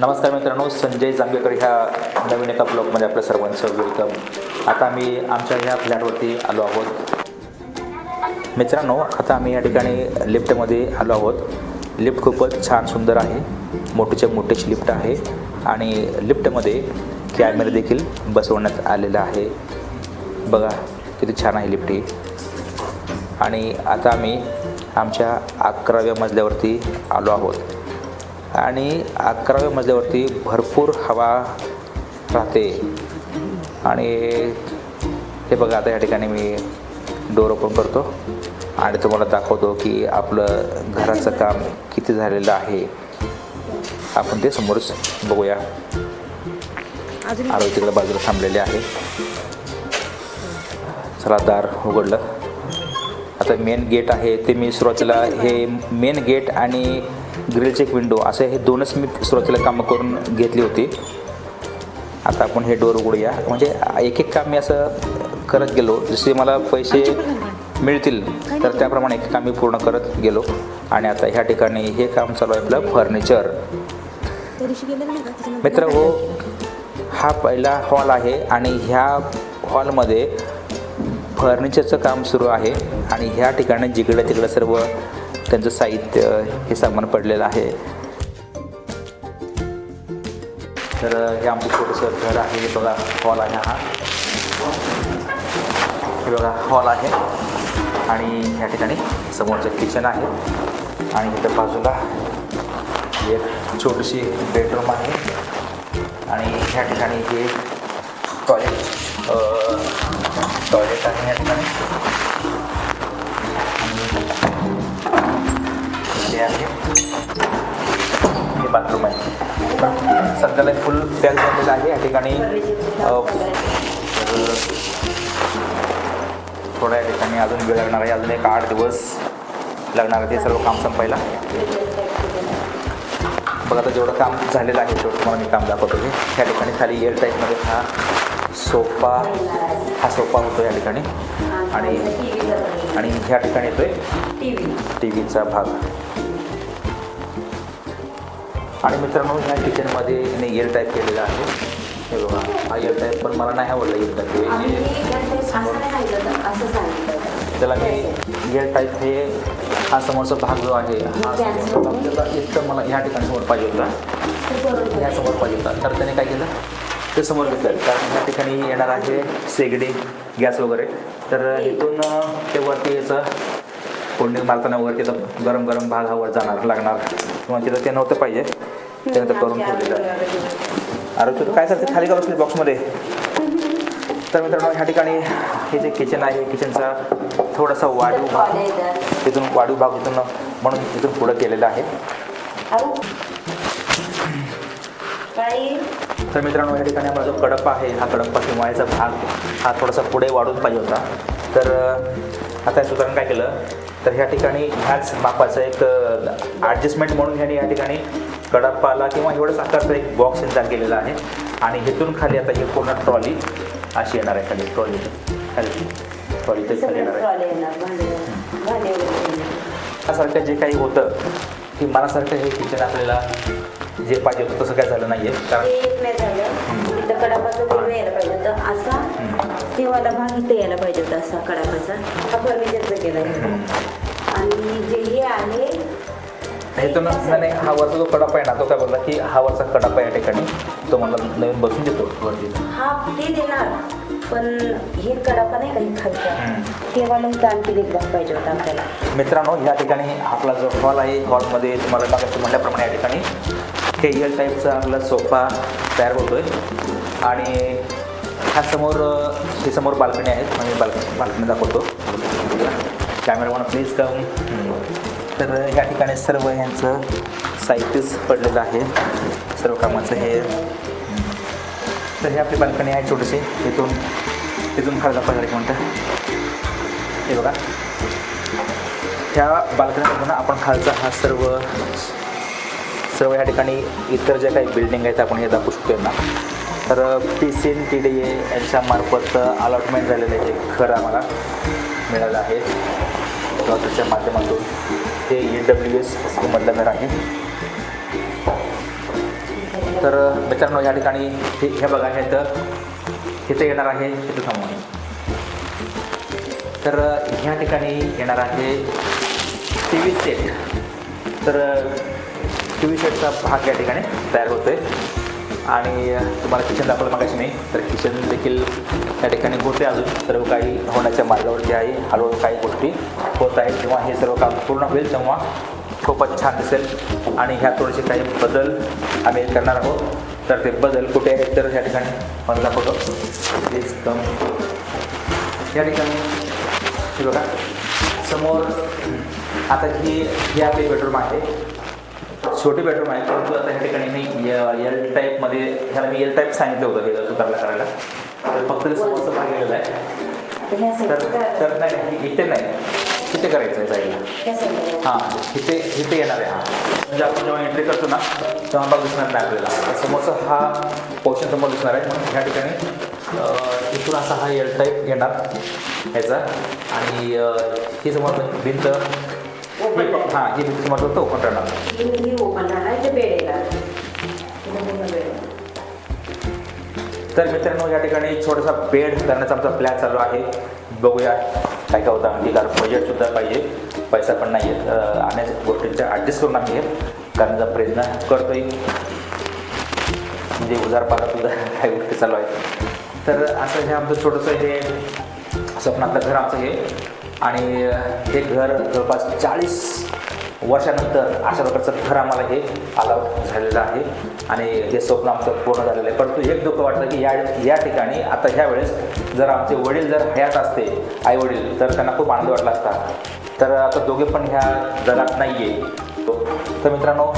नमस्कार मित्रांनो संजय जांभेकर ह्या नवीन एका ब्लॉगमध्ये आपल्या सर्वांचं वेलकम आता आम्ही आमच्या ह्या फ्लॅटवरती आलो आहोत. मित्रांनो आता आम्ही या ठिकाणी लिफ्टमध्ये आलो आहोत. लिफ्ट खूपच छान सुंदर आहे. मोठीच्या मोठीची लिफ्ट आहे. आणि लिफ्टमध्ये कॅमेरा देखील बसवण्यात आलेला आहे. बघा किती छान आहे लिफ्ट ही. आणि आता आम्ही आमच्या अकराव्या मजल्यावरती आलो आहोत. आणि अकराव्या मजल्यावरती भरपूर हवा राहते. आणि हे बघा आता या ठिकाणी मी डोर ओपन करतो आणि तुम्हाला दाखवतो की आपलं घराचं काम किती झालेलं आहे. आपण ते समोरच बघूया. आरोग्य तिकडे बाजूला थांबलेले आहे. चला दार उघडलं. आता मेन गेट आहे ते मी सुरुवातीला हे मेन गेट आणि ग्रिलचे एक विंडो असे हे दोनच मी सुरुवातीला कामं करून घेतली होती. आता आपण हे डोर उघडूया. म्हणजे एक एक काम मी असं करत गेलो. जसे मला पैसे मिळतील तर त्याप्रमाणे एक काम मी पूर्ण करत गेलो. आणि आता ह्या ठिकाणी हे काम चालू आहे आपलं फर्निचर मित्र हो हा पहिला हॉल आहे आणि ह्या हॉलमध्ये फर्निचरचं काम सुरू आहे. आणि ह्या ठिकाणी जिकडं तिकडं सर्व त्यांचं साहित्य हे सामान पडलेलं आहे. तर हे आमचं छोटंसं घर आहे. हे बघा हॉल आहे हा. हे बघा हॉल आहे. आणि ह्या ठिकाणी समोरचं किचन आहे. आणि इथं बाजूला एक छोटीशी बेडरूम आहे. आणि ह्या ठिकाणी हे टॉयलेट टॉयलेट आहे ह्या ठिकाणी. आणि हे आहे. हे बाथरूम आहे. सध्याला फुल पॅक झालेलं आहे. या ठिकाणी थोड्या या ठिकाणी अजून वेळ लागणार आहे. अजून एक आठ दिवस लागणार आहे ते सर्व काम संपायला. बघा आता जेवढं काम झालेलं आहे तेवढं तुम्हाला मी काम दाखवतो हे. ह्या ठिकाणी खाली एअर टाईपमध्ये हा सोफा हा सोफा होतो या ठिकाणी. आणि आणि ह्या ठिकाणी येतोय टी व्हीचा भाग. आणि मित्रांनो ह्या किचनमध्ये मी एअर टाईप केलेला आहे. हे बघा हा एअर टाईप पण मला नाही आवडला एअर टाईप त्याला मी एअर टाईप हे हा समोरचा भाग जो आहे हा समोरचा त्याचा एकदम मला ह्या ठिकाणी समोर पाहिजे होता. ह्या समोर पाहिजे होता. तर त्याने काय केलं? ते समोर घेतलं. कारण ह्या ठिकाणी येणार आहे शेगडी गॅस वगैरे. तर इथून ते वरती याचं फोल्डिंग मारताना वगैरे तिथं गरम गरम भाग हा वर जाणार लागणार. किंवा तिथं ते नव्हतं पाहिजे. त्यानं करून ठेवलेलं आहे. अरे तू काय करते? खाली का बसली बॉक्समध्ये तर मित्रांनो ह्या ठिकाणी हे जे किचन आहे किचनचा थोडासा वाढीव भाग तिथून वाढीव भाग इथून म्हणून तिथून पुढं केलेला आहे. तर मित्रांनो या ठिकाणी आपला जो कडप्पा आहे हा कडप्पा किंवा याचा भाग हा थोडासा पुढे वाढून पाहिजे होता. तर आता सुधारण काय केलं? तर ह्या ठिकाणी ह्याच मापाचं एक ॲडजस्टमेंट म्हणून ह्याने या ठिकाणी कडप्पाला किंवा एवढंच आकारचा एक बॉक्स इंचार केलेला आहे. आणि इथून खाली आता ही पूर्ण ट्रॉली अशी येणार आहे खाली. ट्रॉली खाली. ट्रॉली ते खाली येणार आहे. त्यासारखं जे काही होतं की मनासारखं हे किचन आपल्याला जे पाहिजे होतं तसं काय झालं नाही आहे कारण असा तेव्हाला भाग इथे यायला पाहिजे होता असा कडापाचा हा फर्निचरचा केला आणि जे हे आहे इथून नाही हा वरचा जो कडापा आहे ना तो काय बोलला की हा वरचा कडापा या ठिकाणी तो मला नवीन बसून देतो वरती. हा ते देणार. पण हे कडापा नाही काही हम्म. तेव्हाला इथं आणखी भाग पाहिजे होता आपल्याला. मित्रांनो या ठिकाणी आपला जो हॉल आहे हॉलमध्ये तुम्हाला बघायचं म्हटल्याप्रमाणे या ठिकाणी एल टाईपचा आपला सोफा तयार होतोय. आणि ह्या समोर हे समोर बाल्कनी आहेत. म्हणजे बाल्कनी बाल्कनी दाखवतो. कॅमेरामॅन प्लीज कम तर ह्या ठिकाणी सर्व ह्यांचं साहित्यच पडलेलं आहे. सर्व कामाचं हे. तर हे आपली बाल्कनी आहे छोटीशी. इथून तिथून खाली दाखवायला एक मिनटं. हे बघा. ह्या बाल्कनीमधून आपण खालचा हा सर्व सर्व ह्या ठिकाणी इतर ज्या काही बिल्डिंग आहेत आपण हे दाखवू शकतो ना तर P C N T D A यांच्यामार्फत अलॉटमेंट झालेलं हे घर आम्हाला मिळालं आहे. त्याच्या माध्यमातून. हे ई डब्ल्यू एस स्कीममधलं घर आहे. तर मित्रांनो या ठिकाणी हे हे बघा हे तर इथे येणार आहे इथे थांबून तर ह्या ठिकाणी येणार आहे टी व्ही सेट तर टी व्ही सेटचा भाग या ठिकाणी तयार होतो आहे आणि तुम्हाला किचन दाखवलं मागाशी नाही तर किचन देखील या ठिकाणी होते अजून. सर्व काही होण्याच्या मार्गावरती आहे. हळूहळू काही गोष्टी होत आहेत. जेव्हा हे सर्व काम पूर्ण होईल तेव्हा खूपच छान दिसेल. आणि ह्या थोडेसे काही बदल आम्ही करणार आहोत. तर ते बदल कुठे आहेत तर ह्या ठिकाणी मला दाखवतो. प्लीज कम या ठिकाणी हे बघा. समोर आता ही ही आपली बेडरूम आहे. छोटी बेडरूम आहे परंतु आता या ठिकाणी मी एल टाईपमध्ये ह्याला मी एल टाईप सांगितलं होतं हे सुधारला करायला. तर फक्त समोरचं भाग गेलेलं आहे. तर तर नाही इथे नाही. तिथे करायचं आहे साईडला. हां इथे इथे येणार आहे हां. म्हणजे आपण जेव्हा एंट्री करतो ना तेव्हा भाग दिसणार नाही आपल्याला. तर समोरचा हा पोर्शन समोर दिसणार आहे. म्हणून ह्या ठिकाणी इथून असा हा एल टाईप येणार ह्याचा. आणि ही समोर भिंत हां ही ओपन राहणार ही ही ओपन राहणार इथे बेड येणार इथे पूर्ण बेड आहे. तर मित्रांनो या ठिकाणी छोटासा बेड करण्याचा आमचा प्लॅन चालू आहे बघूया काय काय होतं आणखी कारण बजेटसुद्धा पाहिजे पैसा पण नाही आहे अनेक गोष्टींच्या ॲडजस्ट करून आम्ही करण्याचा प्रयत्न करतोय म्हणजे उजार पाहत सुद्धा काही गोष्टी चालू आहेत तर असं हे आमचं छोटंसं हे स्वप्नातलं घर आमचं हे आणि हे घर जवळपास चाळीस वर्षानंतर अशा प्रकारचं घर आम्हाला हे अलाउड झालेलं आहे. आणि हे स्वप्न आमचं पूर्ण झालेलं आहे. परंतु एक दुःख वाटलं की या या ठिकाणी आता ह्या वेळेस जर आमचे वडील जर हयात असते आई वडील तर त्यांना खूप आनंद वाटला असता. तर आता दोघे पण ह्या जगात नाही आहे तर मित्रांनो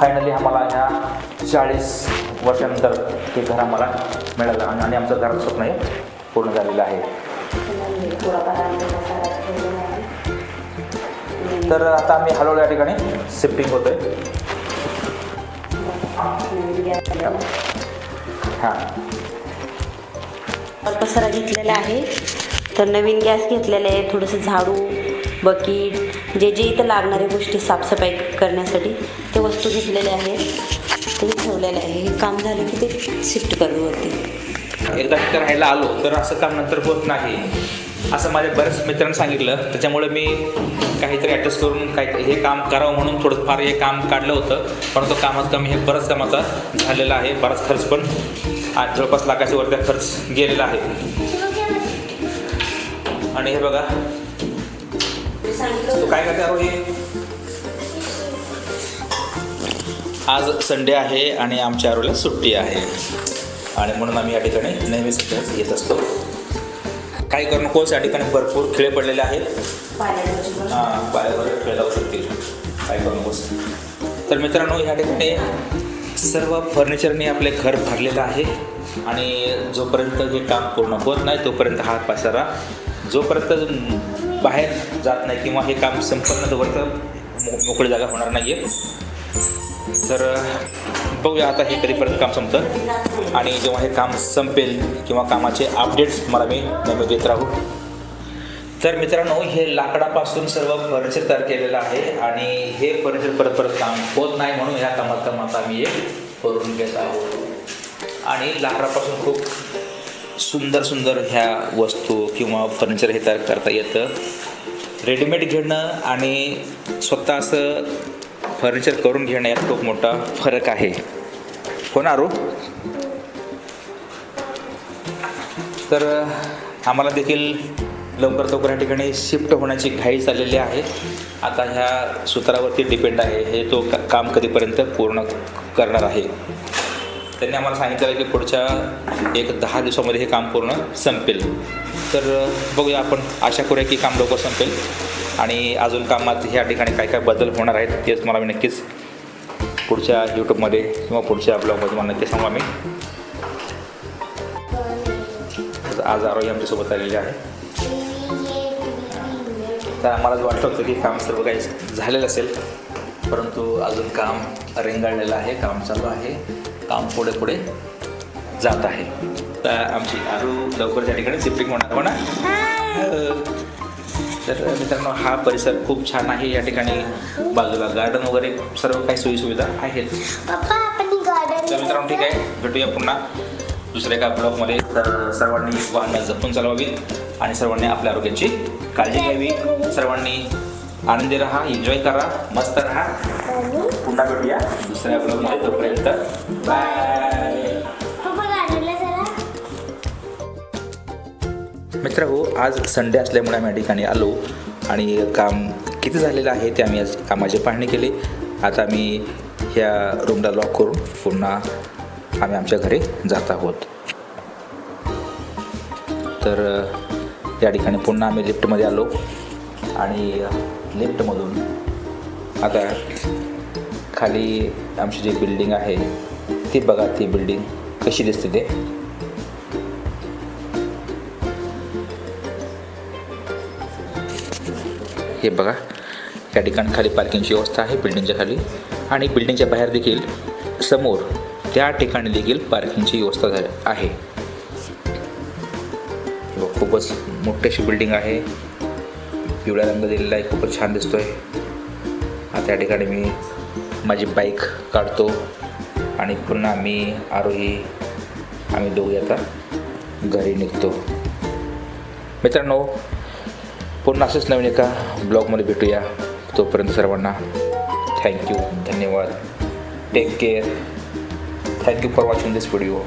फायनली आम्हाला ह्या चाळीस वर्षानंतर हे घर आम्हाला मिळालं. आणि आणि आमचं घराचं स्वप्न हे पूर्ण झालेलं आहे. तर आता आम्ही हळूहळू या ठिकाणी शिफ्टिंग होतोय. नवीन गॅस आलेला. हां. पसारा घेतलेला आहे. तर नवीन गॅस घेतलेला आहे. थोडंसं झाडू बकीट जे जे इथं लागणाऱ्या गोष्टी साफसफाई करण्यासाठी ते वस्तू घेतलेल्या आहेत. ते ठेवलेलं आहे हे काम झालं की ते शिफ्ट करू वरती. एकदा तिथं राहायला आलो तर असं काम नंतर होत नाही. असं माझ्या बऱ्याच मित्रांनी सांगितलं. त्याच्यामुळे मी काहीतरी ॲडजस्ट करून काही हे काम करावं म्हणून थोडं फार हे काम काढलं होतं. परंतु कामात कमी हे बरंच कामाचा झालेला आहे. बराच खर्च पण आज जवळपास लाखाच्या वरचा खर्च गेलेला आहे. आणि हे बघा. तू काय करते हे? आज संडे आहे आणि आमच्या आरोला सुट्टी आहे. आणि म्हणून आम्ही या ठिकाणी नेहमीच येत असतो. काय करू नकोस या ठिकाणी भरपूर खेळ पडलेले आहेत. हां पायावर खेळ लावू शकतील. काय करू नकोस. तर मित्रांनो ह्या ठिकाणी सर्व फर्निचरने आपले घर भरलेलं आहे. आणि जोपर्यंत हे काम पूर्ण होत नाही तोपर्यंत हा पसारा जोपर्यंत बाहेर जात नाही किंवा हे काम संपन्न तोपर्यंत मो मोकळी जागा होणार नाही आहे तर बघूया आता हे कधीपर्यंत काम संपतं. आणि जेव्हा हे काम संपेल किंवा कामाचे अपडेट्स मला मी नेहमी देत राहू. तर मित्रांनो हे लाकडापासून सर्व फर्निचर तयार केलेलं आहे आणि हे फर्निचर परत परत काम होत नाही म्हणून ह्या कामात कामात आम्ही हे करून घेत आहोत. आणि लाकडापासून खूप सुंदर सुंदर ह्या वस्तू किंवा फर्निचर हे तयार करता येतं. रेडीमेड घेणं आणि स्वतः असं फर्निचर करून घेण्यात खूप मोठा फरक आहे. हो ना तर आम्हाला देखील लवकर लवकर ह्या ठिकाणी शिफ्ट होण्याची घाई चाललेली आहे. आता ह्या सूत्रावरती डिपेंड आहे. हे तो का- काम कधीपर्यंत पूर्ण करणार आहे. त्यांनी आम्हाला सांगितलं की पुढच्या एक दहा दिवसामध्ये हे काम पूर्ण संपेल. तर बघूया आपण. आशा करूया की काम लवकर संपेल. आणि अजून कामात ह्या ठिकाणी काय काय बदल होणार आहेत तेच मला मी नक्कीच पुढच्या यूट्यूबमध्ये किंवा पुढच्या ब्लॉगमध्ये तुम्हाला नक्की सांगा मी तर आज आरोही आमच्यासोबत आलेले आहे. तर मलाच जो वाटत होतं की काम सर्व काही झालेलं असेल परंतु अजून काम रेंगाळलेलं आहे काम चालू आहे काम पुढे पुढे जात आहे. तर आमची आरू लवकर त्या ठिकाणी शिफ्टिंग होणार हो ना तर मित्रांनो हा परिसर खूप छान आहे या ठिकाणी. बाजूला गार्डन वगैरे सर्व काही सोयीसुविधा आहेत. तर मित्रांनो ठीक आहे. भेटूया पुन्हा दुसऱ्या एका ब्लॉगमध्ये तर सर्वांनी वाहनं जपून चालवावीत आणि सर्वांनी आपल्या आरोग्याची काळजी घ्यावी. सर्वांनी आनंदी राहा एन्जॉय करा मस्त राहा. पुन्हा भेटूया दुसऱ्या ब्लॉगमध्ये तोपर्यंत. बाय मित्र हो आज संडे असल्यामुळे आम्ही या ठिकाणी आलो आणि काम किती झालेलं आहे ते आम्ही आज कामाची पाहणी केली. आता आम्ही ह्या रूमला लॉक करून पुन्हा आम्ही आमच्या घरी जात आहोत. तर या ठिकाणी पुन्हा आम्ही लिफ्टमध्ये आलो आणि लिफ्टमधून आता खाली आमची जी बिल्डिंग आहे ती बघा ती बिल्डिंग कशी दिसते ते. हे बघा या ठिकाणी खाली पार्किंगची व्यवस्था आहे बिल्डिंगच्या खाली. आणि बिल्डिंगच्या बाहेर देखील समोर त्या ठिकाणी देखील पार्किंगची व्यवस्था झाली आहे. खूपच मोठी अशी बिल्डिंग आहे. पिवळा रंग दिलेला आहे खूपच छान दिसतोय. आता या ठिकाणी मी माझी बाईक काढतो आणि पुन्हा मी आरोही आम्ही दोघे आता घरी निघतो. मित्रांनो पुन्हा असंच नवीन एका ब्लॉगमध्ये भेटूया. तोपर्यंत सर्वांना थँक्यू धन्यवाद. Take care thank you for watching this video